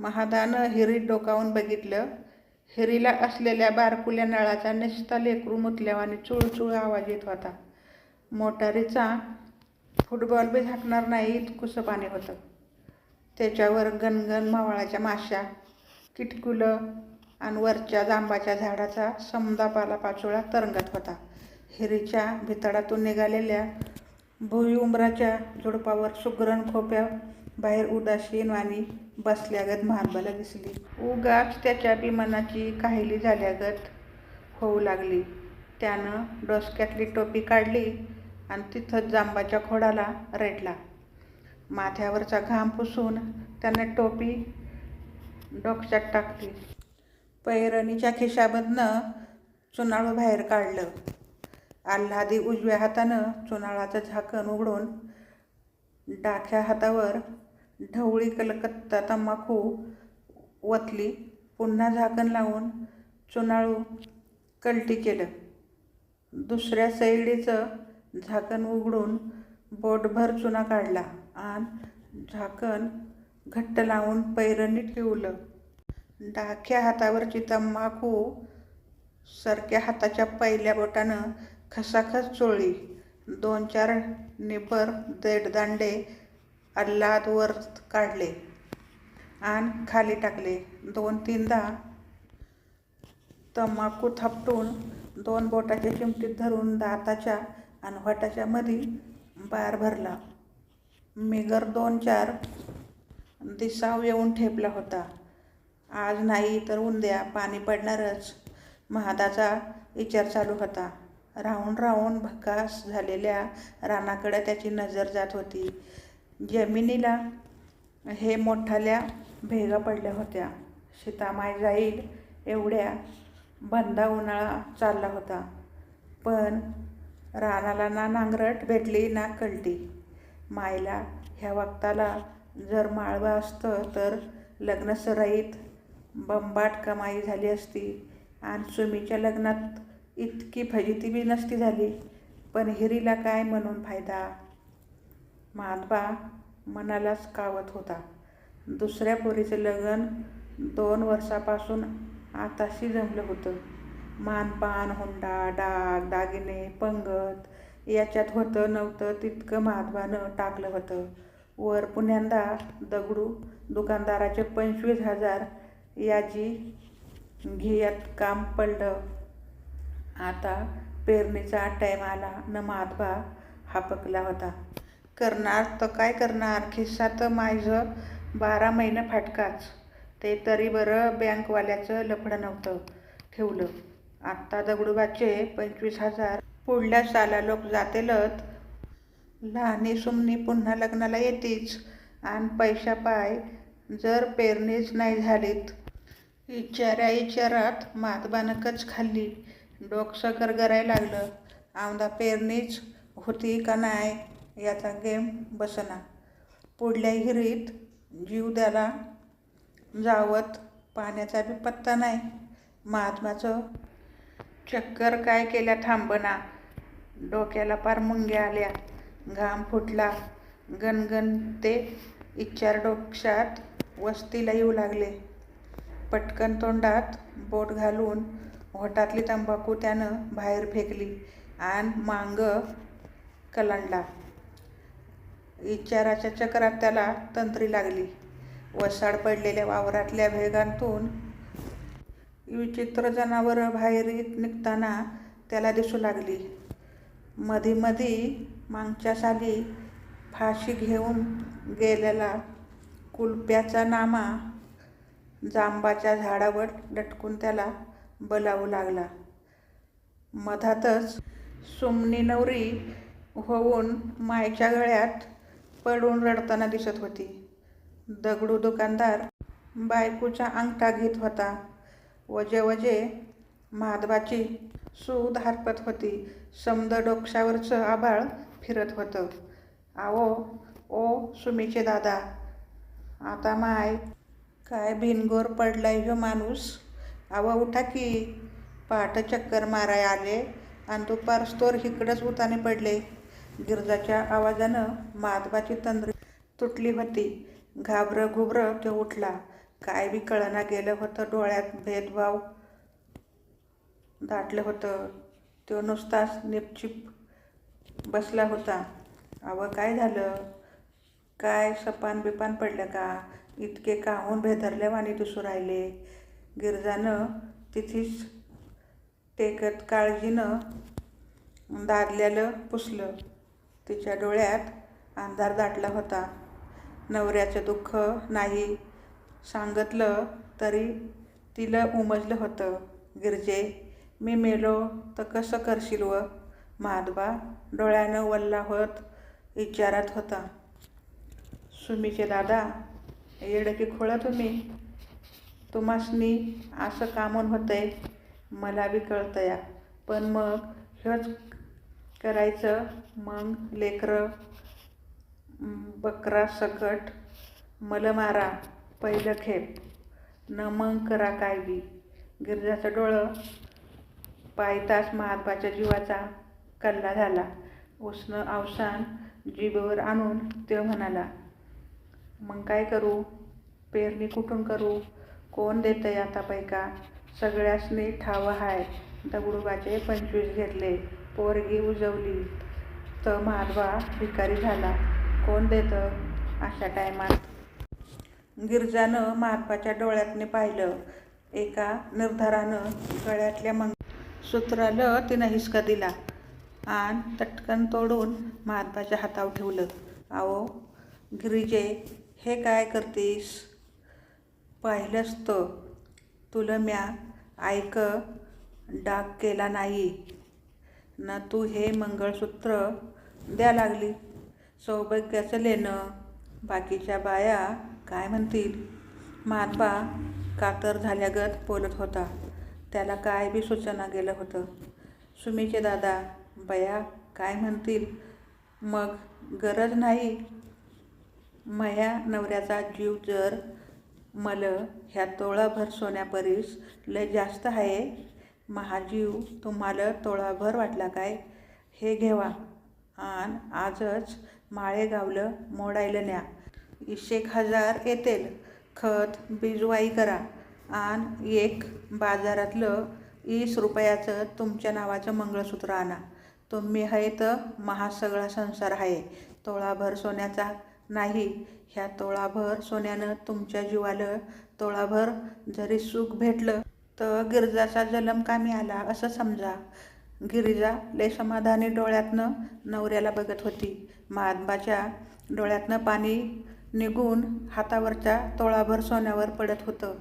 महादानं हिरीत डोकावून बघितलं. हिरीला असलेल्या बारकुल्या नळाचा निस्ता लेकरू मुतल्यावाने चुळचुळ आवाज येत होता. मोटारीचा फुटबॉल बी झाकणार नाही इतकुसं पाणी होतं. त्याच्यावर गणगण मावळाच्या माश्या किटकुलं आणि वरच्या जांबाच्या झाडाचा समदा पालापाचोळा तरंगत होता. हिरीच्या भितडातून निघालेल्या भुईउंबराच्या झुडपावर सुगरण खोप्या बाहेर उदासीन वाणी बसल्यागत महाबाला दिसली. उगाच त्याच्या बी मनाची काहिली झाल्यागत होऊ लागली. त्यानं डोसक्यातली टोपी काढली आणि तिथंच जांबाच्या खोडाला रेटला माथ्यावरचा घाम पुसून त्यानं टोपी डोक्यात टाकली. पैरणीच्या खिशामधनं चुनाळू बाहेर काढलं. आल्हादी उजव्या हातानं चुनाळाचं झाकण उघडून डाख्या हातावर ढवळी कलकत्ता तंबाखू वतली पुन्हा झाकण लावून चुनाळू कलटी केलं. दुसऱ्या सैडीचं झाकण उघडून बोटभर चुना काढला आणि झाकण घट्ट लावून पैरणी ठेवलं. डाख्या हातावरची तंबाखू सरक्या हाताच्या पहिल्या बोटानं खसाखस चोळली. दोन चार निबर देडदांडे अल्लाद वर काढले आणि खाली टाकले. दोन तीनदा तंबाखू थापटून दोन बोटाच्या चिमटीत धरून दाताच्या आणि व्हाटाच्या मधी बार भरला. मेगर दोन चार दिसाव येऊन ठेपला होता. आज नाही तर उद्या पाणी पडणारच महादाचा विचार चालू होता. राहून राहून भकास झालेल्या रानाकडे त्याची नजर जात होती. जमिनीला हे मोठाल्या भेगा पडल्या होत्या. सीतामाय जाईल एवढ्या बंदा उन्हाळा चालला होता. पण रानाला ना नांगरट भेटली ना कलटी. मायला ह्या वक्ताला जर माळवं असतं तर लग्नसराईत बंबाट कमाई झाली असती. आणि सुमीच्या लग्नात इतकी फजिती बी नसती झाली. पण हिरीला काय म्हणून फायदा? महात्मा मनालाच कावत होता. दुसऱ्या पोरीचं लग्न दोन वर्षापासून आताशी जमलं होतं. मानपान हुंडा डाग दागिने पंगत याच्यात होतं नव्हतं तितकं महात्मानं टाकलं होतं. वर पुण्यांदा दगडू दुकानदाराचे पंचवीस हजार याची घियात काम पडलं. आता पेरणीचा टाईम आला न महात्मा हापकला होता. करणार तर काय करणार? खिस्सा तर माझं बारा महिनं फाटकाच. ते तरी बरं बँकवाल्याचं लफडं नव्हतं ठेवलं. आत्ता दगडूबाचे पंचवीस हजार. पुढल्या साला लोक जातेलत लहानी सुमनी पुन्हा लग्नाला येतीच. आणि पैशा पाय जर पेरणीच नाही झालीत. इचाऱ्या इचारात मातबानकच खाल्ली. डोकसं गरगरायला लागलं. आमदा पेरणीच होती का नाही याचा गेम बसना. पुढल्या हिरीत जीव द्याला जावत पाण्याचा बी पत्ता नाही. महात्माचं चक्कर काय केल्या थांबना. डोक्याला पार मुंग्या आल्या. घाम फुटला. गणगण ते इच्छार डोक्षात वस्तीला येऊ लागले. पटकन तोंडात बोट घालून होटातली तंबाखू त्यानं बाहेर फेकली आणि मांग कलांडला. विचाराच्या चक्रात त्याला तंत्री लागली. वसाड पडलेल्या वावरातल्या भेगांतून विचित्र जनावरं बाहेर निघताना त्याला दिसू लागली. मधी मधी मागच्या साली फाशी घेऊन गेलेला कुलप्याचा नामा जांबाच्या झाडावर लटकून त्याला बलावू लागला. मधातच सुमनी नवरी होऊन मायच्या गळ्यात पडून रडताना दिसत होती. दगडू दुकानदार बायकोचा अंगठा घेत होता वजे वजे माधवाची सूद हरपत होती. समद डोक्षावरचं आभाळ फिरत होतं. आवो ओ सुमीचे दादा आता माय काय भिनगोर पडलाय ह्यो माणूस? आवा उठा की. पहाट चक्कर माराय आले आणि दुपार स्तोर इकडंच उताने पडले. गिरजाच्या आवाजानं माधवाची तंद्री तुटली होती. घाबरं घुबरं तो उठला. काय बी कळना गेलं होतं डोळ्यात भेदभाव दाटलं होतं. तो नुसताच निपचिप बसला होता. अवं काय झालं? काय सपान बिपान पडलं का? इतके काहून भेदरल्यावानी दिसू राहिले? गिरजानं तिथीच टेकत काळजीनं दादल्यालं पुसलं. तिच्या डोळ्यात अंधार दाटला होता. नवऱ्याचं दुःख नाही सांगितलं तरी तिला उमजलं होतं. गिरजे मी मेलो तर कसं करशील व? महादबा डोळ्यानं वल्ला होत विचारात होता. सुमीचे दादा येडकी खोळा तुम्ही. तुम्हासनी असं कामून होतंय मला बी कळतं या पण मग हेच करायचं. मग लेकरं बकरा सकट मल मारा पहिलं खेप. न मग करा काय बी गिरजाचं डोळं पायतास महात्माच्या जीवाचा कल्ला झाला. उसनं अवसान जीभेवर आणून ते म्हणाला मग काय करू? पेरणी कुठून करू? कोण देतंय आता पैका? सगळ्यासनी ठाव हाय. दगडूबाचे पंचवीस घेतले. पोरगी उजवली तर माधवा भिकारी झाला. कोण देतं अशा टायमात? गिरजानं महात्माच्या डोळ्यातने पाहिलं. एका निर्धारानं गळ्यातल्या मंग सूत्रालं तिनं हिसका दिला आणि तटकन तोडून महात्माच्या हातावर ठेवलं. आहो गिरिजे हे काय करतीस? पाहिलंच तर. तुला म्या ऐक डाग केला नाही. न तू हे मंगळसूत्र द्या लागली. सौभाग्याचं लेणं बाकीच्या बाया काय म्हणतील? महात्मा कातर झाल्यागत बोलत होता. त्याला काय बी सूचना गेलं होतं. सुमीचे दादा बया काय म्हणतील? मग गरज नाही? मया नवऱ्याचा जीव जर मल ह्या तोळाभर सोन्यापरीस लय जास्त आहे? महाजीव तुम्हाला तोळाभर वाटला काय? हे घेवा. आन आजच माळेगावलं मोडायला न्या. इशेक हजार येतील. खत बिजवाई करा. आन एक बाजारातलं वीस रुपयाचं तुमच्या नावाचं मंगळसूत्र आणा. तुम्ही आहे तर महा सगळा संसार आहे तोळाभर सोन्याचा नाही. ह्या तोळाभर सोन्यानं तुमच्या जीवाला तोळाभर जरी सुख भेटलं तर गिरजाचा जलम कामी आला असं समजा. गिरिजा लय समाधानी डोळ्यातनं नवऱ्याला बघत होती. महात्माच्या डोळ्यातनं पाणी निघून हातावरच्या तोळाभर सोन्यावर पडत होतं.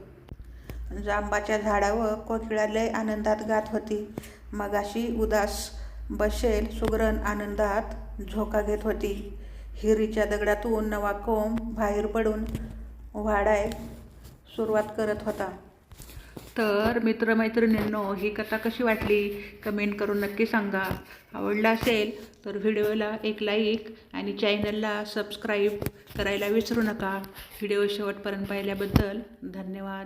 जांबाच्या झाडावर कोकिळा लय आनंदात गात होती. मगाशी उदास बसेल सुगरण आनंदात झोका घेत होती. हिरीच्या दगडातून नवा कोंब बाहेर पडून वाढाय सुरुवात करत होता. तर मित्रमैत्रिणींनो ही कथा कशी वाटली? कमेंट करून नक्की सांगा. आवडला असेल तर व्हिडिओला एक लाईक आणि चॅनलला सबस्क्राईब करायला विसरू नका. व्हिडिओ शेवटपर्यंत पाहिल्याबद्दल धन्यवाद.